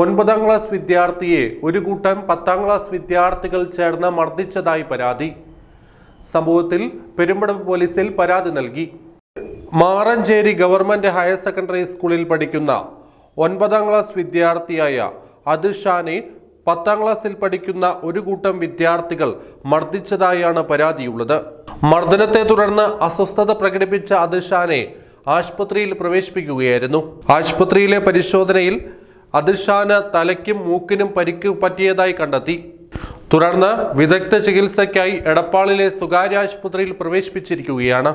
ഒൻപതാം ക്ലാസ് വിദ്യാർത്ഥിയെ ഒരു കൂട്ടം പത്താം ക്ലാസ് വിദ്യാർത്ഥികൾ ചേർന്ന് മർദ്ദിച്ചതായി പരാതി. സംഭവത്തിൽ പെരുമ്പടപ്പ് പോലീസിൽ പരാതി നൽകി. മാറഞ്ചേരി ഗവൺമെന്റ് ഹയർ സെക്കൻഡറി സ്കൂളിൽ പഠിക്കുന്ന ഒൻപതാം ക്ലാസ് വിദ്യാർത്ഥിയായ അതിർഷാനെ പത്താം ക്ലാസ്സിൽ പഠിക്കുന്ന ഒരു കൂട്ടം വിദ്യാർത്ഥികൾ മർദ്ദിച്ചതായാണ് പരാതിയുള്ളത്. മർദ്ദനത്തെ തുടർന്ന് അസ്വസ്ഥത പ്രകടിപ്പിച്ച അതിർഷാനെ ആശുപത്രിയിൽ പ്രവേശിപ്പിക്കുകയായിരുന്നു. ആശുപത്രിയിലെ പരിശോധനയിൽ അതിർഷാന് തലയ്ക്കും മൂക്കിനും പരിക്ക് പറ്റിയതായി കണ്ടെത്തി. തുടർന്ന് വിദഗ്ധ ചികിത്സയ്ക്കായി എടപ്പാളിലെ സ്വകാര്യ ആശുപത്രിയിൽ പ്രവേശിപ്പിച്ചിരിക്കുകയാണ്.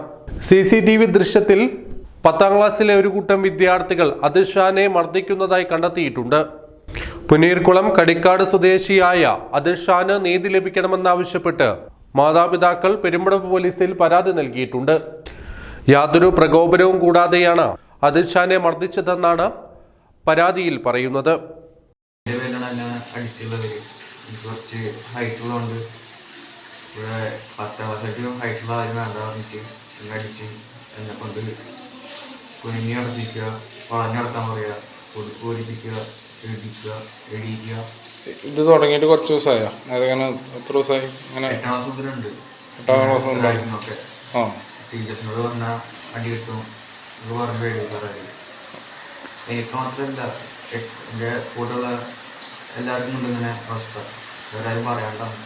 സി സി ടി വി ദൃശ്യത്തിൽ പത്താം ക്ലാസ്സിലെ ഒരു കൂട്ടം വിദ്യാർത്ഥികൾ അതിർഷാനെ മർദ്ദിക്കുന്നതായി കണ്ടെത്തിയിട്ടുണ്ട്. പുനീർകുളം കടിക്കാട് സ്വദേശിയായ അതിർഷാന് നീതി ലഭിക്കണമെന്നാവശ്യപ്പെട്ട് മാതാപിതാക്കൾ പെരുമ്പടപ്പ് പോലീസിൽ പരാതി നൽകിയിട്ടുണ്ട്. യാതൊരു പ്രകോപനവും കൂടാതെയാണ് അതിർഷാനെ മർദ്ദിച്ചതെന്നാണ് പരാതിയിൽ പറയുന്നത്. എന്റെ പേരിലാണ് എന്നെ അടിച്ചുള്ളത് കുറച്ച് ഹൈറ്റ് ഉള്ളതുകൊണ്ട് ഇവിടെ പത്താം ക്ലാസ്സായിട്ട് ഹൈറ്റുള്ള ആരും വേണ്ട പറഞ്ഞിട്ട് എന്നെ അടിച്ച് എന്നെ കൊണ്ട് കുനിഞ്ഞ് നടത്തിക്കുക വളഞ്ഞു നടത്താൻ പറയുക പൊടിപ്പിക്കുക ഇടിക്കുക ഇടിയിക്കുക ഇത് തുടങ്ങിയിട്ട് കുറച്ച് ദിവസമായോ? അതെങ്ങനെ എത്ര ദിവസമായി അങ്ങനെ എട്ടാം ക്ലാസ് മുതലുണ്ട്. എട്ടാം ക്ലാസ് ടീച്ചേഴ്സിനോട് പറഞ്ഞാൽ അടി കിട്ടും എന്ന് പറഞ്ഞ എനിക്ക് മാത്രമല്ല എന്റെ കൂടെയുള്ള എല്ലാവർക്കും ഉണ്ട് ഇങ്ങനെ അവസ്ഥ. വേറെ ആരും പറയാണ്ടാണ്